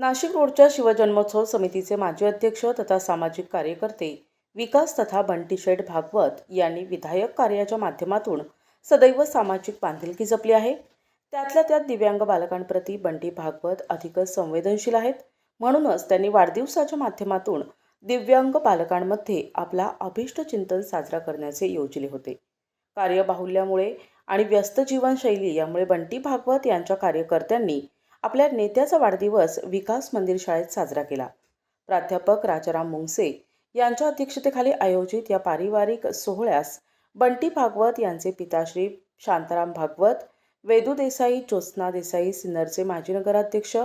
नाशिक रोडच्या शिवजन्मोत्सव समितीचे माजी अध्यक्ष तथा सामाजिक कार्यकर्ते विकास तथा बंटी शेठ भागवत यांनी विधायक कार्याच्या माध्यमातून सदैव सामाजिक बांधिलकी जपली आहे. त्यातल्या त्यात दिव्यांग बालकांप्रती बंटी भागवत अधिकच संवेदनशील आहेत. म्हणूनच त्यांनी वाढदिवसाच्या माध्यमातून दिव्यांग बालकांमध्ये आपला अभिष्ट चिंतन साजरा करण्याचे योजले होते. कार्यबाहुल्यामुळे आणि व्यस्त जीवनशैली यामुळे बंटी भागवत यांच्या कार्यकर्त्यांनी आपल्या नेत्याचा वाढदिवस विकास मंदिर शाळेत साजरा केला. प्राध्यापक राजाराम मुंगसे यांच्या अध्यक्षतेखाली आयोजित या पारिवारिक सोहळ्यास बंटी भागवत यांचे पिताश्री शांताराम भागवत वेदू देसाई ज्योत्स्ना देसाई सिन्नरचे माजी नगराध्यक्ष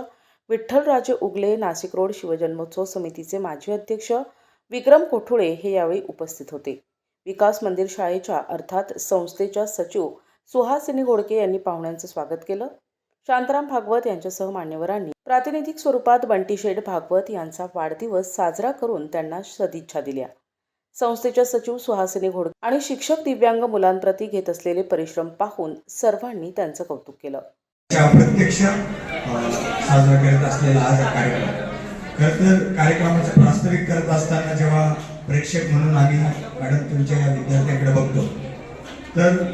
विठ्ठलराजे उगले नाशिक रोड शिवजन्मोत्सव समितीचे माजी अध्यक्ष विक्रम कोठुळे हे यावेळी उपस्थित होते. विकास मंदिर शाळेच्या अर्थात संस्थेच्या सचिव सुहासिनी घोडके यांनी पाहुण्यांचं स्वागत केलं. शांताराम भागवत यांच्यासह मान्यवरांनी प्रातिनिधिक स्वरूपात बंटी शेठ भागवत यांचा वाढदिवस साजरा करून त्यांना सदिच्छा दिल्या. संस्थेच्या सचिव सुहासिनी घोड आणि शिक्षक दिव्यांग मुलांप्रती घेत असलेले परिश्रम पाहून सर्वांनी त्यांचं कौतुक केलं. प्रत्यक्ष साजरा करत असलेला आज हा कार्यक्रम खर तर कार्यक्रमाचं प्रास्ताविक करत असताना जेव्हा प्रेक्षक म्हणून आम्ही मॅडम तुमच्या या विद्यार्थ्यांकडे बघतो तर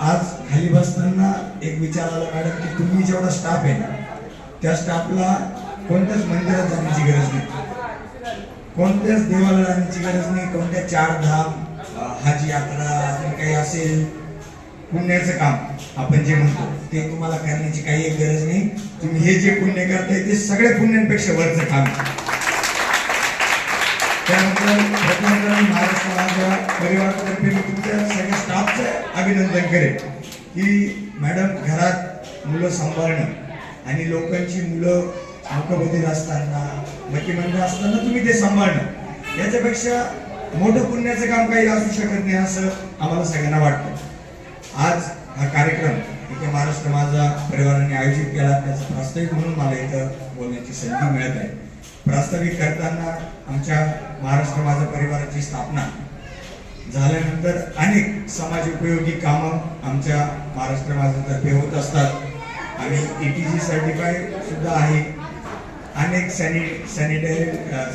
आज खाली बसताना एक विचार आला मॅडम की तुम्ही जेवढा स्टाफ आहे ना त्या स्टाफला कोणत्याच मंदिरात जाण्याची गरज नाही. कोणत्याच देवाला जाण्याची गरज नाही कोणत्या चार धाम हाजी यात्रा आणि काही असेल पुण्याचं काम आपण जे म्हणतो ते तुम्हाला करण्याची काही एक गरज नाही. तुम्ही हे जे पुण्य करताय ते सगळ्या पुण्यांपेक्षा वरचं काम त्यानंतर महाराष्ट्र माझ्या परिवारातर्फे मी तुमच्या सगळ्या अभिनंदन करेन. की मॅडम घरात मुलं सांभाळणं आणि लोकांची मुलं मुकबधीर असताना मतिमंद असताना तुम्ही ते सांभाळणं याच्यापेक्षा मोठं पुण्याचं काम काही असू शकत नाही असं आम्हाला सगळ्यांना वाटतं. आज हा कार्यक्रम इथे महाराष्ट्र माझा परिवाराने आयोजित केला त्याचं प्रास्ताविक म्हणून मला इथं बोलण्याची संधी मिळत आहे. प्रास्ताविक करताना आमच्या महाराष्ट्र माझा परिवाराची स्थापना झाल्यानंतर अनेक समाज उपयोगी कामं आमच्या महाराष्ट्र माझातर्फे होत असतात. आणि ई टी जी सर्टिफाय सुद्धा आहे. अनेक सॅनि सॅनिटाय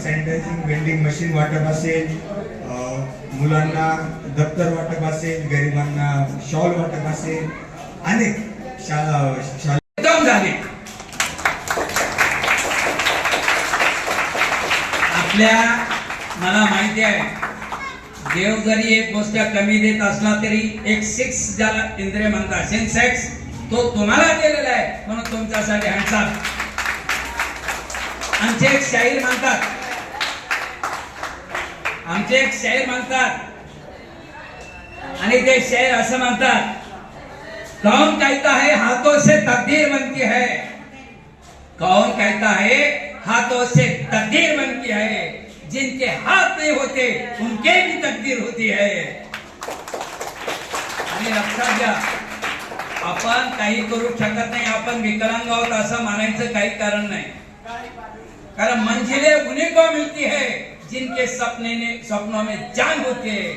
सॅनिटायझिंग वेल्डिंग मशीन वाटप असेल. मुलांना दप्तर वाटप असेल गरिबांना शॉल वाटप असेल. अनेक शाळा शाळा झाले. आपल्या मला माहिती आहे देव जरी एक गोष्ट कमी देत असला तरी एक सिक्स ज्याला इंद्रिय म्हणतात सेन्सेक्स तो तुम्हाला दिलेला आहे म्हणून तुमच्यासाठी हँडसाप आमचे एक शाहीर म्हणतात. आमचे एक शाहीर म्हणतात. आणि ते शाहीर असं म्हणतात कौन कहता है हाथों से तकदीर बनती है? कौन कहता है हाथों से तकदीर बनती है? जिनके हाथ नहीं होते उनके भी तकदीर होती है। आणि लक्षात घ्या आपण काही करू शकत नाही आपण विकलांग आहोत असं मानायचं काही कारण नाही. कारण मंजिले उन्हीं को मिलती है जिनके सपने ने सपनों में जान होती है।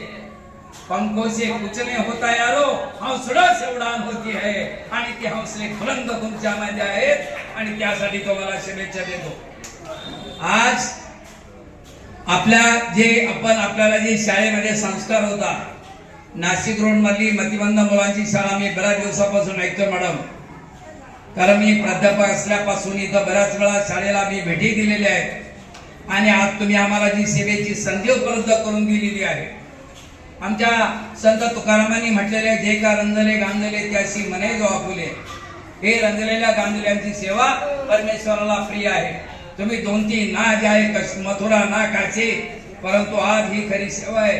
पंखों से कुछ नहीं होता यारो हौसलों से उडान होती है। आणि ते हौसले बुलंद तुमच्यामध्ये आहेत आणि त्यासाठी तुम्हाला शुभेच्छा देतो। आज आपल्या जे आपण आपल्याला जे शाळेमध्ये संस्कार होता नाशिक रोड मधली मुलांची शाळा मी बऱ्याच दिवसापासून ऐकतो मॅडम. कारण मी प्राध्यापक असल्यापासून इथं बऱ्याच वेळा शाळेला मी भेटी दिलेल्या आहेत आणि आज तुम्ही आम्हाला जी सेवेची संधी उपलब्ध करून दिलेली आहे. आमच्या संत तुकारामांनी म्हटलेले जे का रंजले गांजले त्याशी मने जो आपुले हे रंजलेल्या गांजल्यांची सेवा परमेश्वराला प्रिय आहे. तुम्ही दोन तीन ना जाय मथुरा ना काचे परंतु आज ही खरी सेवा आहे.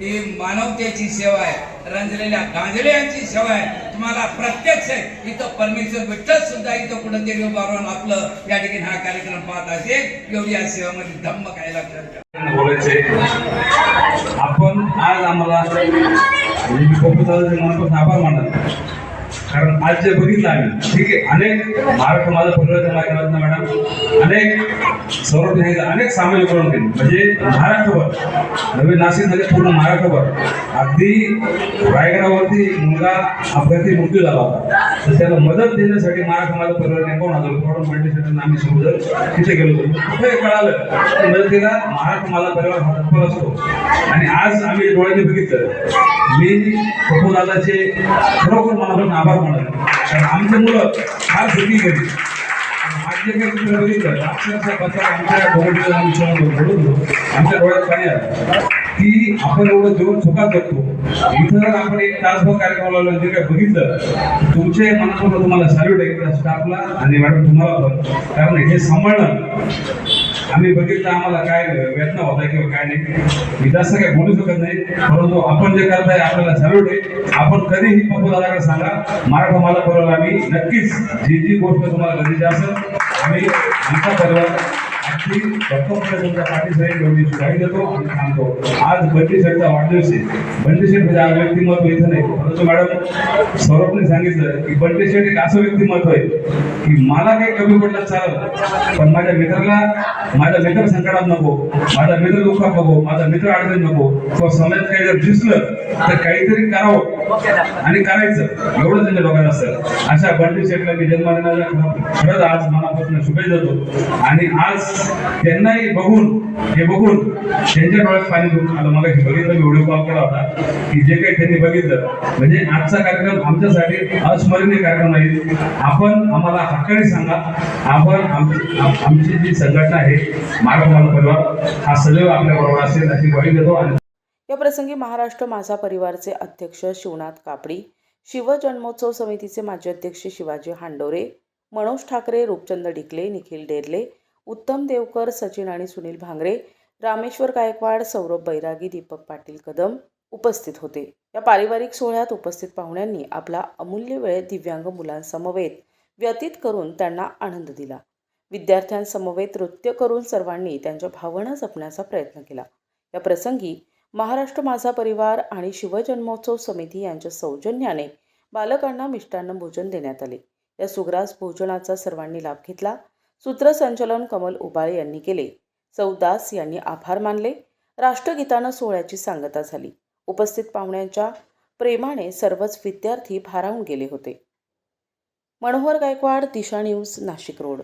ही मानवतेची सेवा आहे रंजलेल्या गांजलेयांची सेवा आहे. तुम्हाला प्रत्यक्ष इथं परमेश्वर विठ्ठल सुद्धा इथं कुठंतरी उभा आपलं या ठिकाणी हा कार्यक्रम पाहत असेल एवढी या सेवामध्ये धम्म काय लक्षात बोलायचे. आपण आज आम्हाला आभार मानत. कारण आज जे बघितलं आम्ही ठीक आहे अनेक महाराष्ट्र माझा परिवर्तन माध्यमातून मॅडम? अनेक सौरभ हे अनेक सामाजिकरण केले म्हणजे महाराष्ट्रभर नवीन नाशिकमध्ये पूर्ण महाराष्ट्रभर अगदी रायगडावरती मुलगा अपघाती मृत्यू झाला होता. तर त्याला मदत देण्यासाठी महाराष्ट्र माझा परिवर्तन कोण हजार रुपये काढून आम्ही सोबत तिथे गेलो होतो. हे कळालं की मदतीला महाराष्ट्र माझा परिवार हा तत्पर असतो. आणि आज आम्ही डोळ्याने बघितलं मी प्रभू दादाचे खरोखर मनापासून आभार मानत मुलं फार सुखी गेली आज जे काही बघितलं अक्षरशः आमच्या डोळ्यात आम्ही आमच्या डोळ्यात पाणी आलं. की आपण एवढं जेवण चुका करतो. इथं जर आपण एक तासभर कार्यक्रमाला जे काय बघितलं तुमचे मनासमोर तुम्हाला सॅल्यूट आहे स्टाफला आणि मॅडम तुम्हाला पण. कारण हे सांभाळणं आम्ही बघितलं आम्हाला काय वेदना होता किंवा काय नाही मी जास्त काही बोलू शकत नाही परंतु आपण जे करताय आपल्याला जरूर आहे. आपण कधीही पप्पू दादाकडे सांगा मराठा मला बरोबर आम्ही नक्कीच जी जी गोष्ट तुम्हाला गरजेची असेल आम्ही आमचा परिवार अगदी भक्कमपणे तुमच्या पाठीशी एवढी शिवाई देतो आणि सांगतो आज बंटी शेठचा वाढदिवस आहे. बंटी शेठ म्हणजे आज व्यक्तिमत्व इथं नाही. परंतु मॅडम सौरभने सांगितलं की बंटी शेठ एक असं व्यक्तिमत्व आहे की मला काही कमी पडलं चालत पण माझ्या मित्राला माझा मित्र संकटात नको माझा मित्र दुःखात नको माझा मित्र अडचण नको. किंवा समाजात काही जर दिसलं तर काहीतरी करावं. आणि करायचं. एवढं त्यांच्या डोक्यात असतं. अशा बंडू शेठला मी जन्माला खरंच आज मनापासून शुभेच्छा देतो. आणि आज त्यांनाही बघून हे बघून त्यांच्या डोळ्यात पाणी घेऊन आलं. मला हे बघितलं मी व्हिडिओ कॉल केला होता की जे काही त्यांनी बघितलं. म्हणजे आजचा कार्यक्रम आमच्यासाठी अस्मरणीय कार्यक्रम आहे. आपण आम्हाला हक्काने सांगा. आपण आमची जी संघटना आहे मार्ग परिवार हा सदैव आपल्या बरोबर असेल अशी ग्वाही देतो. आणि या प्रसंगी महाराष्ट्र माझा परिवारचे अध्यक्ष शिवनाथ कापडी शिवजन्मोत्सव समितीचे माजी अध्यक्ष शिवाजी हांडोरे मनोज ठाकरे रूपचंद डिकले निखिल डेरले उत्तम देवकर सचिन आणि सुनील भांगरे रामेश्वर गायकवाड सौरभ बैरागी दीपक पाटील कदम उपस्थित होते. या पारिवारिक सोहळ्यात उपस्थित पाहुण्यांनी आपला अमूल्य वेळ दिव्यांग मुलांसमवेत व्यतीत करून त्यांना आनंद दिला. विद्यार्थ्यांसमवेत नृत्य करून सर्वांनी त्यांच्या भावना जपण्याचा प्रयत्न केला. या प्रसंगी महाराष्ट्र माझा परिवार आणि शिवजन्मोत्सव समिती यांच्या सौजन्याने बालकांना मिष्टान्न भोजन देण्यात आले. या सुग्रास भोजनाचा सर्वांनी लाभ घेतला. सूत्रसंचलन कमल उबाळे यांनी केले. सौदास यांनी आभार मानले. राष्ट्रगीतानं सोहळ्याची सांगता झाली. उपस्थित पाहुण्यांच्या प्रेमाने सर्वच विद्यार्थी भारावून गेले होते. Manohar Gaikwad Disha news Nashik road.